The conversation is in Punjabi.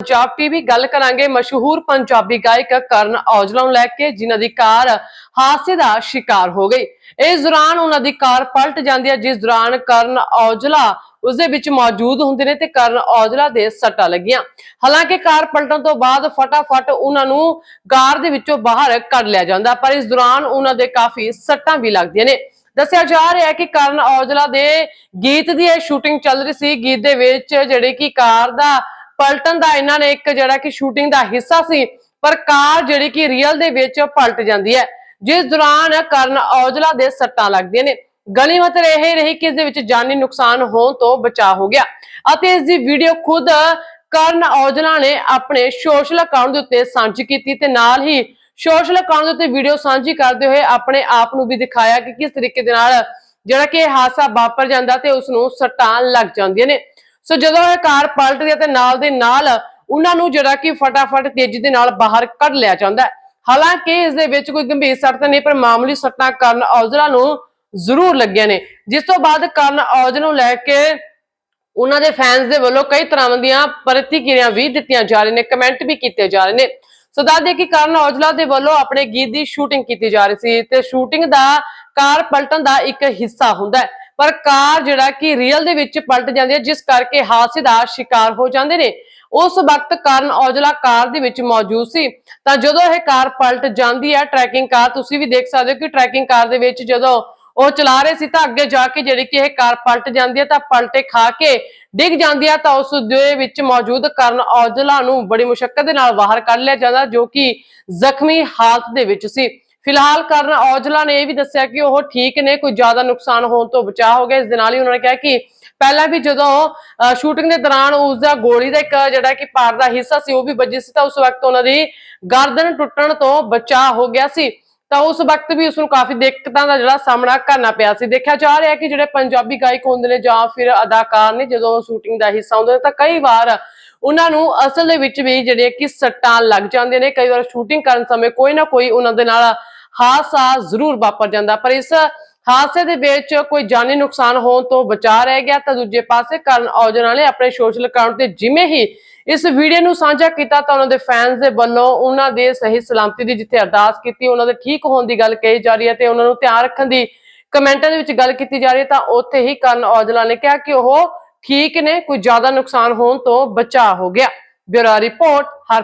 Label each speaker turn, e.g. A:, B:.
A: ਪੰਜਾਬ ਟੀਵੀ ਗੱਲ ਕਰਾਂਗੇ ਮਸ਼ਹੂਰ ਪੰਜਾਬੀ ਗਾਇਕ ਕਰਨ ਔਜਲਾ ਨੂੰ ਲੈ ਕੇ, ਜਿਨ੍ਹਾਂ ਦੀ ਕਾਰ ਹਾਦਸੇ ਦਾ ਸ਼ਿਕਾਰ ਹੋ ਗਈ। ਇਸ ਦੌਰਾਨ ਉਹਨਾਂ ਦੀ ਕਾਰ ਪਲਟ ਜਾਂਦੀ ਹੈ, ਜਿਸ ਦੌਰਾਨ ਕਰਨ ਔਜਲਾ ਉਸਦੇ ਵਿੱਚ ਮੌਜੂਦ ਹੁੰਦੇ ਨੇ ਤੇ ਕਰਨ ਔਜਲਾ ਦੇ ਸੱਟਾਂ ਲੱਗੀਆਂ। ਹਾਲਾਂਕਿ ਕਾਰ ਪਲਟਣ ਤੋਂ ਬਾਅਦ ਫਟਾਫਟ ਉਹਨਾਂ ਨੂੰ ਕਾਰ ਦੇ ਵਿੱਚੋਂ ਬਾਹਰ ਕੱਢ ਲਿਆ ਜਾਂਦਾ, ਪਰ ਇਸ ਦੌਰਾਨ ਉਹਨਾਂ ਦੇ ਕਾਫੀ ਸੱਟਾਂ ਵੀ ਲੱਗਦੀਆਂ ਨੇ। ਦੱਸਿਆ ਜਾ ਰਿਹਾ ਹੈ ਕਿ ਕਰਨ ਔਜਲਾ ਦੇ ਗੀਤ ਦੀ ਇਹ ਸ਼ੂਟਿੰਗ ਚੱਲ ਰਹੀ ਸੀ। ਗੀਤ ਦੇ ਵਿੱਚ ਜਿਹੜੇ ਕਿ ਕਾਰ ਦਾ ਪਲਟਣ ਦਾ ਇਹਨਾਂ ਨੇ ਇੱਕ ਜਿਹੜਾ ਕਿ ਸ਼ੂਟਿੰਗ ਦਾ ਹਿੱਸਾ ਸੀ, ਪਰ ਕਾਰ ਜਿਹੜੀ ਕਿ ਰੀਅਲ ਦੇ ਵਿੱਚ ਪਲਟ ਜਾਂਦੀ ਹੈ, ਜਿਸ ਦੌਰਾਨ ਕਰਨ ਔਜਲਾ ਦੇ ਸੱਟਾਂ ਲੱਗਦੀਆਂ ਨੇ। ਗਲੀ ਗਨੀਮਤ ਇਹ ਰਹੀ ਕਿ ਇਸ ਦੇ ਵਿੱਚ ਜਾਨੀ ਨੁਕਸਾਨ ਹੋਣ ਤੋਂ ਬਚਾ ਹੋ ਗਿਆ ਅਤੇ ਇਸ ਦੀ ਵੀਡੀਓ ਖੁਦ ਕਰਨ ਔਜਲਾ ਨੇ ਆਪਣੇ ਸੋਸ਼ਲ ਅਕਾਊਂਟ ਦੇ ਉੱਤੇ ਸਾਂਝੀ ਕੀਤੀ ਤੇ ਨਾਲ ਹੀ ਸੋਸ਼ਲ ਅਕਾਊਂਟ ਦੇ ਉੱਤੇ ਵੀਡੀਓ ਸਾਂਝੀ ਕਰਦੇ ਹੋਏ ਆਪਣੇ ਆਪ ਨੂੰ ਵੀ ਦਿਖਾਇਆ ਕਿ ਕਿਸ ਤਰੀਕੇ ਦੇ ਨਾਲ ਜਿਹੜਾ ਕਿ ਹਾਦਸਾ ਵਾਪਰ ਜਾਂਦਾ ਤੇ ਉਸ ਨੂੰ ਸੱਟਾਂ ਲੱਗ ਜਾਂਦੀਆਂ ਨੇ। ਸੋ ਜਦੋਂ ਇਹ ਕਾਰ ਪਲਟਦੀ ਹੈ ਤੇ ਨਾਲ ਦੇ ਨਾਲ ਉਹਨਾਂ ਨੂੰ ਜਿਹੜਾ ਕਿ ਫਟਾਫਟ ਤੇਜ਼ੀ ਦੇ ਨਾਲ ਬਾਹਰ ਕੱਢ ਲਿਆ ਜਾਂਦਾ ਹੈ। ਹਾਲਾਂਕਿ ਇਸ ਦੇ ਵਿੱਚ ਕੋਈ ਗੰਭੀਰ ਸੱਟ ਨਹੀਂ, ਪਰ ਮਾਮੂਲੀ ਸੱਟਾਂ ਕਰਨ ਔਜਲਾ ਨੂੰ ਜ਼ਰੂਰ ਲੱਗੀਆਂ ਨੇ। ਜਿਸ ਤੋਂ ਬਾਅਦ ਕਰਨ ਔਜਲਾ ਨੂੰ ਲੈ ਕੇ ਉਹਨਾਂ ਦੇ ਫੈਨਸ ਦੇ ਵੱਲੋਂ ਕਈ ਤਰ੍ਹਾਂ ਦੀਆਂ ਪ੍ਰਤੀਕਿਰਿਆ ਵੀ ਦਿੱਤੀਆਂ ਜਾ ਰਹੀਆਂ ਨੇ ਕਮੈਂਟ ਵੀ ਕੀਤੇ ਜਾ ਰਹੇ ਨੇ। ਸੋ ਦੱਸਦੇ ਕਿ ਕਰਨ ਔਜਲਾ ਦੇ ਵੱਲੋਂ ਆਪਣੇ ਗੀਤ ਦੀ ਸ਼ੂਟਿੰਗ ਕੀਤੀ ਜਾ ਰਹੀ ਸੀ ਤੇ ਸ਼ੂਟਿੰਗ ਦਾ ਕਾਰ ਪਲਟਣ ਦਾ ਇੱਕ ਹਿੱਸਾ ਹੁੰਦਾ ਹੈ। ਪਰ ਕਾਰ ਜਿਹੜਾ ਕਿ ਰੀਅਲ ਦੇ ਵਿੱਚ ਪਲਟ ਜਾਂਦੀ ਹੈ, ਜਿਸ ਕਰਕੇ ਹਾਦਸੇ ਦਾ ਸ਼ਿਕਾਰ ਹੋ ਜਾਂਦੇ ਨੇ। ਉਸ ਵਕਤ ਕਰਨ ਔਜਲਾ ਕਾਰ ਦੇ ਵਿੱਚ ਮੌਜੂਦ ਸੀ। ਤਾਂ ਜਦੋਂ ਇਹ ਕਾਰ ਪਲਟ ਜਾਂਦੀ ਹੈ ਟਰੈਕਿੰਗ ਕਾਰ, ਤੁਸੀਂ ਵੀ ਦੇਖ ਸਕਦੇ ਹੋ ਕਿ ਟਰੈਕਿੰਗ ਕਾਰ ਦੇ ਵਿੱਚ ਜਦੋਂ ਉਹ ਚਲਾ ਰਹੇ ਸੀ, ਤਾਂ ਅੱਗੇ ਜਾ ਕੇ ਜਿਹੜੀ ਕਿ ਇਹ ਕਾਰ ਪਲਟ ਜਾਂਦੀ ਹੈ, ਤਾਂ ਪਲਟੇ ਖਾ ਕੇ ਡਿੱਗ ਜਾਂਦੀ ਹੈ, ਤਾਂ ਉਸ ਦੇ ਵਿੱਚ ਮੌਜੂਦ ਕਰਨ ਔਜਲਾ ਨੂੰ ਬੜੀ ਮੁਸ਼ਕਲ ਦੇ ਨਾਲ ਬਾਹਰ ਕੱਢ ਲਿਆ ਜਾਂਦਾ, ਜੋ ਕਿ ਜ਼ਖਮੀ ਹਾਲਤ ਦੇ ਵਿੱਚ ਸੀ। ਫਿਲਹਾਲ ਕਰਨ ਔਜਲਾ ਨੇ ਇਹ ਵੀ ਦੱਸਿਆ ਕਿ ਉਹ ਠੀਕ ਨੇ, ਕੋਈ ਜ਼ਿਆਦਾ ਨੁਕਸਾਨ ਹੋਣ ਤੋਂ ਬਚਾ ਹੋ ਗਿਆ। ਇਸ ਦੇ ਨਾਲ ਹੀ ਉਹਨਾਂ ਨੇ ਕਿਹਾ ਕਿ ਪਹਿਲਾਂ ਵੀ ਜਦੋਂ ਸ਼ੂਟਿੰਗ ਦੇ ਦੌਰਾਨ ਉਸ ਦਾ ਗੋਲੀ ਦਾ ਇੱਕ ਜਿਹੜਾ ਕਿ ਪਾਰ ਦਾ ਹਿੱਸਾ ਸੀ, ਉਹ ਵੀ ਵੱਜੀ ਸੀ, ਤਾਂ ਉਸ ਵਕਤ ਉਹਨਾਂ ਦੀ ਗਰਦਨ ਟੁੱਟਣ ਤੋਂ ਬਚਾ ਹੋ ਗਿਆ ਸੀ। ਤਾਂ ਉਸ ਵਕਤ ਵੀ ਉਸ ਨੂੰ ਕਾਫੀ ਦਿੱਕਤਾਂ ਦਾ ਜਿਹੜਾ ਸਾਹਮਣਾ ਕਰਨਾ ਪਿਆ ਸੀ। ਦੇਖਿਆ ਜਾ ਰਿਹਾ ਕਿ ਜਿਹੜੇ ਪੰਜਾਬੀ ਗਾਇਕ ਹੁੰਦੇ ਨੇ ਜਾਂ ਫਿਰ ਅਦਾਕਾਰ ਨੇ, ਜਦੋਂ ਸ਼ੂਟਿੰਗ ਦਾ ਹਿੱਸਾ ਹੁੰਦੇ ਨੇ, ਤਾਂ ਕਈ ਵਾਰ ਉਹਨਾਂ ਨੂੰ ਅਸਲ ਦੇ ਵਿੱਚ ਵੀ ਜਿਹੜੇ ਕਿ ਸੱਟਾਂ ਲੱਗ ਜਾਂਦੇ ਨੇ। ਕਈ ਵਾਰ ਸ਼ੂਟਿੰਗ ਕਰਨ ਸਮੇਂ ਕੋਈ ਨਾ ਕੋਈ ਉਹਨਾਂ ਦੇ ਨਾਲ ਹਾਦਸਾ ਜ਼ਰੂਰ ਵਾਪਰ ਜਾਂਦਾ, ਪਰ ਇਸ ਹਾਦਸੇ ਦੇ ਵਿੱਚ ਕੋਈ ਜਾਨੀ ਨੁਕਸਾਨ ਹੋਣ ਤੋਂ ਬਚਾ ਰਹਿ ਗਿਆ, ਤਾਂ ਦੂਜੇ ਪਾਸੇ ਕਰਨ ਔਜਲਾ ਨੇ ਆਪਣੇ ਸੋਸ਼ਲ ਅਕਾਊਂਟ ਤੇ ਜਿਵੇਂ ਹੀ ਇਸ ਵੀਡੀਓ ਨੂੰ ਸਾਂਝਾ ਕੀਤਾ, ਤਾਂ ਉਹਨਾਂ ਦੇ ਫੈਨਸ ਦੇ ਵੱਲੋਂ ਉਹਨਾਂ ਦੇ ਸਹੀ ਸਲਾਮਤੀ ਦੀ ਜਿੱਥੇ ਅਰਦਾਸ ਕੀਤੀ, ਉਹਨਾਂ ਦੇ ਠੀਕ ਹੋਣ ਦੀ ਗੱਲ ਕਹੀ ਜਾ ਰਹੀ ਹੈ ਤੇ ਉਹਨਾਂ ਨੂੰ ਧਿਆਨ ਰੱਖਣ ਦੀ ਕਮੈਂਟਾਂ ਦੇ ਵਿੱਚ ਗੱਲ ਕੀਤੀ ਜਾ ਰਹੀ ਹੈ, ਤਾਂ ਉੱਥੇ ਹੀ ਕਰਨ ਔਜਲਾ ਨੇ ਕਿਹਾ ਕਿ ਉਹ ਠੀਕ ਨੇ, ਕੋਈ ਜ਼ਿਆਦਾ ਨੁਕਸਾਨ ਹੋਣ ਤੋਂ ਬਚਾ ਹੋ ਗਿਆ। Bureau report